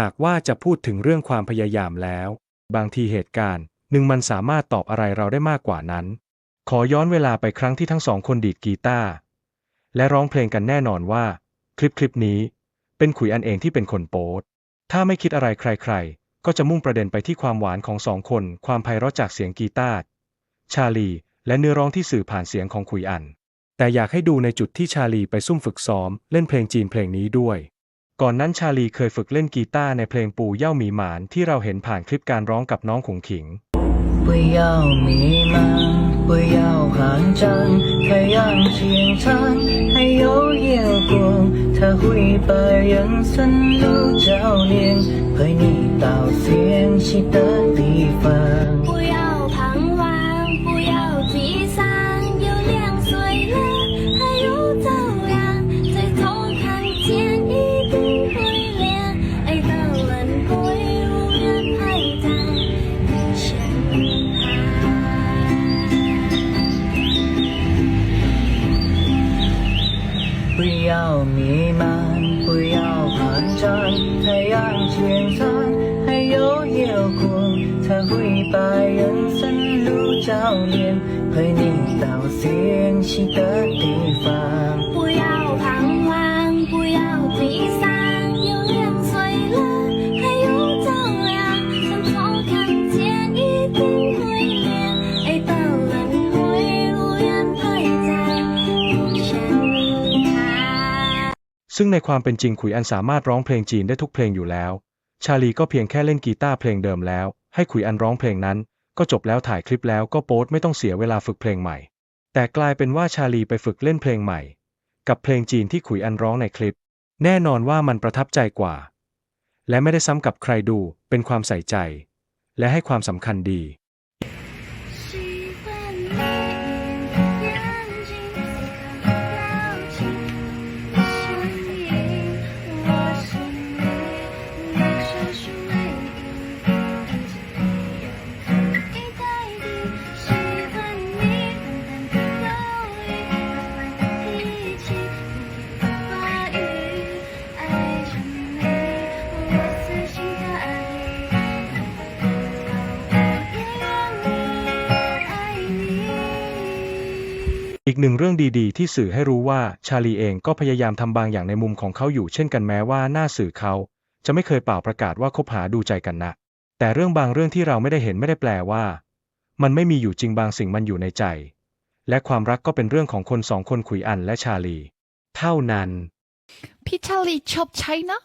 หากว่าจะพูดถึงเรื่องความพยายามแล้ว บางทีเหตุการณ์หนึ่งมันสามารถตอบอะไรเราได้มากกว่านั้น ขอย้อนเวลาไปครั้งที่ทั้งสองคนดีดกีตาร์และร้องเพลงกันแน่นอนว่า คลิปคลิปนี้ เป็นขุยอันเองที่เป็นคนโพสถ้าไม่คิดอะไรใคร ๆ ก็จะมุ่งประเด็นไปที่ความหวานของสองคน ความไพเราะจากเสียงกีตาร์ชาลี และเนื้อร้องที่สื่อผ่านเสียงของขุยอัน แต่อยากให้ดูในจุดที่ชาลีไปซุ่มฝึกซ้อม เล่นเพลงจีนเพลงนี้ด้วย ก่อนนั้นชาลีเคยฝึกเล่นกีตาร์ในเพลงปู่เย่าหมีหมานที่เราเห็นผ่านคลิปการร้องกับน้องขงขิง 不要迷茫，不要慌张，太阳前程还有夜光，它会把人生路照亮，陪你到仙气的 不要迷茫，不要慌张，太阳前程还有夜空，它会把人生路照亮，陪你到仙气的地方。 ซึ่งในความเป็นจริงขุยอันสามารถร้องเพลงจีนได้ทุกเพลงอยู่แล้ว ชาลีก็เพียงแค่เล่นกีตาร์เพลงเดิมแล้ว ให้ขุยอันร้องเพลงนั้น ก็จบแล้วถ่ายคลิปแล้วก็โพสต์ไม่ต้องเสียเวลาฝึกเพลงใหม่ แต่กลายเป็นว่าชาลีไปฝึกเล่นเพลงใหม่ กับเพลงจีนที่ขุยอันร้องในคลิป แน่นอนว่ามันประทับใจกว่า และไม่ได้ซ้ำกับใครดูเป็นความใส่ใจ และให้ความสำคัญดี อีกหนึ่งเรื่องดีๆ ที่สื่อให้รู้ว่าชาลีเองก็พยายามทำบางอย่างในมุมของเขาอยู่เช่นกันแม้ว่าหน้าสื่อเขา จะไม่เคยเป่าประกาศว่าคบหาดูใจกันนะ แต่เรื่องบางเรื่องที่เราไม่ได้เห็นไม่ได้แปลว่า มันไม่มีอยู่จริงบางสิ่งมันอยู่ในใจ และความรักก็เป็นเรื่องของคนสองคนขุยอันและชาลี เท่านั้น พี่ชาลีชอบใช้นะ